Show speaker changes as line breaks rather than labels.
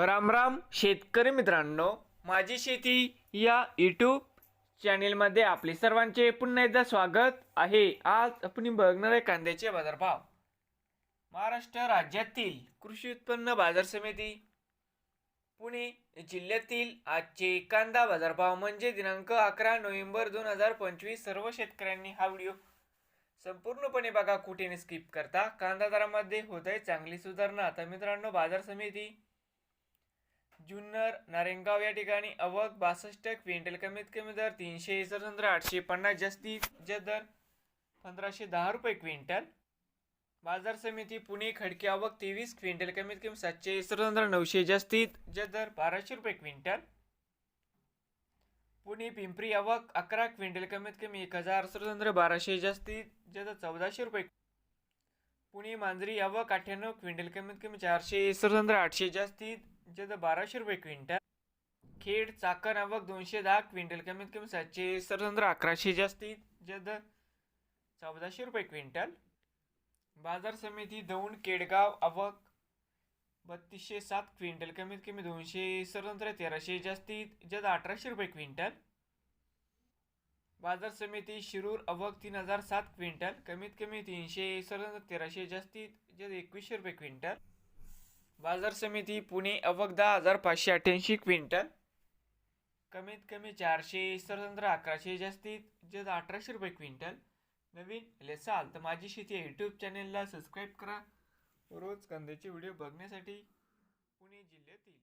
रामराम शेतकरी मित्रांनो. माझी शेती या यूट्यूब चॅनेलमध्ये आपले सर्वांचे पुन्हा एकदा स्वागत आहे. आज आपण बघणार आहे कांद्याचे बाजारभाव. महाराष्ट्र राज्यातील कृषी उत्पन्न बाजार समिती पुणे जिल्ह्यातील आजचे कांदा बाजारभाव म्हणजे दिनांक अकरा नोव्हेंबर दोन हजार पंचवीस सर्व शेतकऱ्यांनी हा व्हिडिओ संपूर्णपणे बघा कुठे स्किप करता. कांदा दरामध्ये होत आहे चांगली सुधारणा. आता मित्रांनो बाजार समिती जुन्नर नारेंगाव या ठिकाणी अवक बासष्ट क्विंटल कमीत कमी दर तीनशे इसरचंद्र आठशे पन्नास जास्तीत जास्त दर पंधराशे दहा रुपये क्विंटल. बाजार समिती पुणे खडके आवक तेवीस क्विंटल कमीत कमी सातशे इसरचंद्र नऊशे जास्तीत जास्त दर बाराशे रुपये क्विंटल. पुणे पिंपरी आवक अकरा क्विंटल कमीत कमी एक हजार सरचंद्र बाराशे जास्तीत जास्त चौदाशे रुपये. पुणे मांजरी आवक अठ्ठ्याण्णव क्विंटल कमीत कमी चारशे सरचंद्र आठशे जास्तीत म्हणजे जास्त बाराशे रुपये क्विंटल खेड चाकण आवक दोनशे दहा क्विंटल कमीत कमी सातशे सरचंद्र अकराशे जास्तीत जास्त चौदाशे रुपये क्विंटल. बाजार समिती दौंड केडगाव आवक बत्तीसशे सात क्विंटल कमीत कमी दोनशे सरंत्र तेराशे जास्तीत जास्त अठराशे रुपये क्विंटल. बाजार समिती शिरूर अवक तीन हजार सात क्विंटल कमीत कमी तीनशे सरंत्र तेराशे जास्तीत जास्त एकवीसशे रुपये क्विंटल. बाजार समिती पुणे अवक दहा हजार पाचशे अठ्ठ्याऐंशी क्विंटल. कमीत कमी चारशे सरंत्र अकराशे जास्तीत जास्त अठराशे रुपये क्विंटल. नवीन लेसाल तर माझी शेती या यूट्यूब चॅनेलला सबस्क्राईब करा. रोज कांद्याचे व्हिडिओ बघण्यासाठी पुणे जिल्ह्यातील